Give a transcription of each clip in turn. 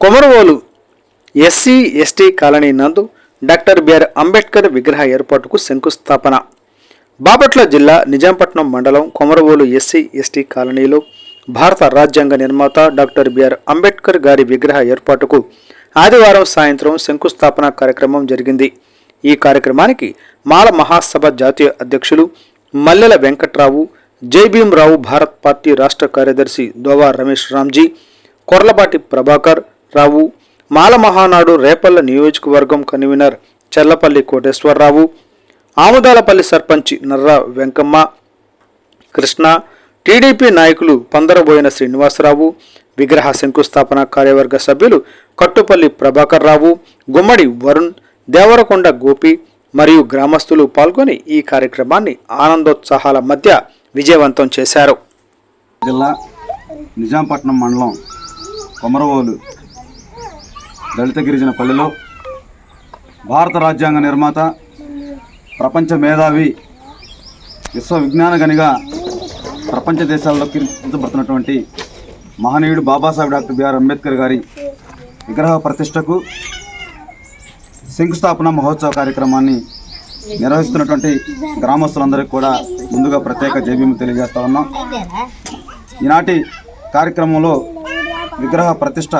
Komaravolu SC ST colony నందు doctor BR Ambedkar విగ్రహ ఏర్పాటుకు శంకుస్థాపన. బాపట్ల జిల్లా నిజాంపట్నం మండలం కొమరవోలు ఎస్సీ ఎస్టీ కాలనీలో భారత రాజ్యాంగ నిర్మాత డాక్టర్ బిఆర్ అంబేద్కర్ గారి విగ్రహ ఏర్పాటుకు ఆదివారం సాయంత్రం శంకుస్థాపన కార్యక్రమం జరిగింది. ఈ కార్యక్రమానికి మాల మహాసభ జాతీయ అధ్యక్షులు మల్లెల వెంకట్రావు జైభీంరావు భారత్ పార్టీ రాష్ట్ర కార్యదర్శి దోవా రమేష్ రామ్జీ కొర్లపాటి ప్రభాకర్ రావు. మాల మహానాడు రేపల్ల నియోజకవర్గం కన్వీనర్ చల్లపల్లి కోటేశ్వరరావు. ఆముదాలపల్లి సర్పంచ్ నర్రా వెంకమ్మ. కృష్ణ. టీడీపీ నాయకులు పందరబోయిన శ్రీనివాసరావు. విగ్రహ శంకుస్థాపన కార్యవర్గ సభ్యులు కట్టుపల్లి ప్రభాకర్ రావు గుమ్మడి వరుణ్. దేవరకొండ గోపి. మరియు గ్రామస్తులు పాల్గొని ఈ కార్యక్రమాన్ని ఆనందోత్సాహాల మధ్య విజయవంతం చేశారు. జిల్లా నిజాంపట్నం మండలం కొమరవోలు దళిత గిరిజన పల్లెలో భారత రాజ్యాంగ నిర్మాత ప్రపంచ మేధావి విశ్వ విజ్ఞాన గనిగా ప్రపంచ దేశాల్లో కీర్తించబడుతున్నటువంటి మహనీయుడు బాబాసాహెబ్ డాక్టర్ బిఆర్ అంబేద్కర్ గారి విగ్రహ ప్రతిష్టకు శంకుస్థాపన మహోత్సవ కార్యక్రమాన్ని నిర్వహిస్తున్నటువంటి గ్రామస్తులందరికీ కూడా ముందుగా ప్రత్యేక జైభీము తెలియజేస్తా ఉన్నాం. ఈనాటి కార్యక్రమంలో విగ్రహ ప్రతిష్ట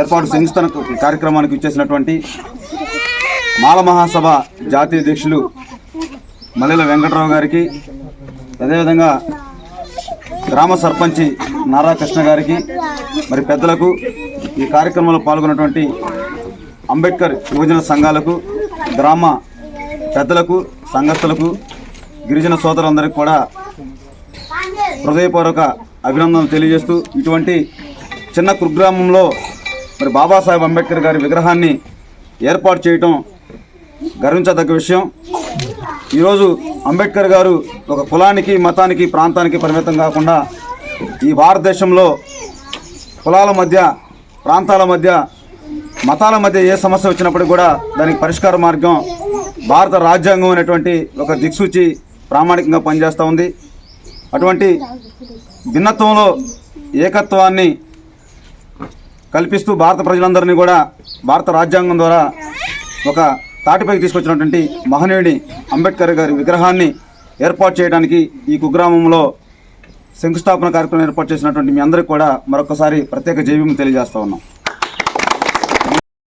ఏర్పాటు శంకుస్థాన కార్యక్రమానికి ఇచ్చేసినటువంటి మాల మహాసభ జాతీయ అధ్యక్షులు మల్లెల వెంకటరావు గారికి అదేవిధంగా గ్రామ సర్పంచి నారా కృష్ణ గారికి మరి పెద్దలకు ఈ కార్యక్రమంలో పాల్గొన్నటువంటి అంబేద్కర్ యువజన సంఘాలకు గ్రామ పెద్దలకు సంఘస్థులకు గిరిజన సోదరులందరికీ కూడా హృదయపూర్వక అభినందనలు తెలియజేస్తూ ఇటువంటి చిన్న కుగ్రామంలో మరి బాబాసాహెబ్ అంబేద్కర్ గారి విగ్రహాన్ని ఏర్పాటు చేయటం గర్వించదగ్గ విషయం. ఈరోజు అంబేద్కర్ గారు ఒక కులానికి మతానికి ప్రాంతానికి పరిమితం కాకుండా ఈ భారతదేశంలో కులాల మధ్య ప్రాంతాల మధ్య మతాల మధ్య ఏ సమస్య వచ్చినప్పుడు కూడా దానికి పరిష్కార మార్గం భారత రాజ్యాంగం అనేటువంటి ఒక దిక్సూచి ప్రామాణికంగా పనిచేస్తూ ఉంది. అటువంటి భిన్నత్వంలో ఏకత్వాన్ని కల్పిస్తూ భారత ప్రజలందరినీ కూడా భారత రాజ్యాంగం ద్వారా ఒక తాటిపైకి తీసుకొచ్చినటువంటి మహనీయుడి అంబేద్కర్ గారి విగ్రహాన్ని ఏర్పాటు చేయడానికి ఈ కుగ్రామంలో శంకుస్థాపన కార్యక్రమం ఏర్పాటు చేసినటువంటి మీ అందరికీ కూడా మరొకసారి ప్రత్యేక జైవ్యం తెలియజేస్తా ఉన్నాం.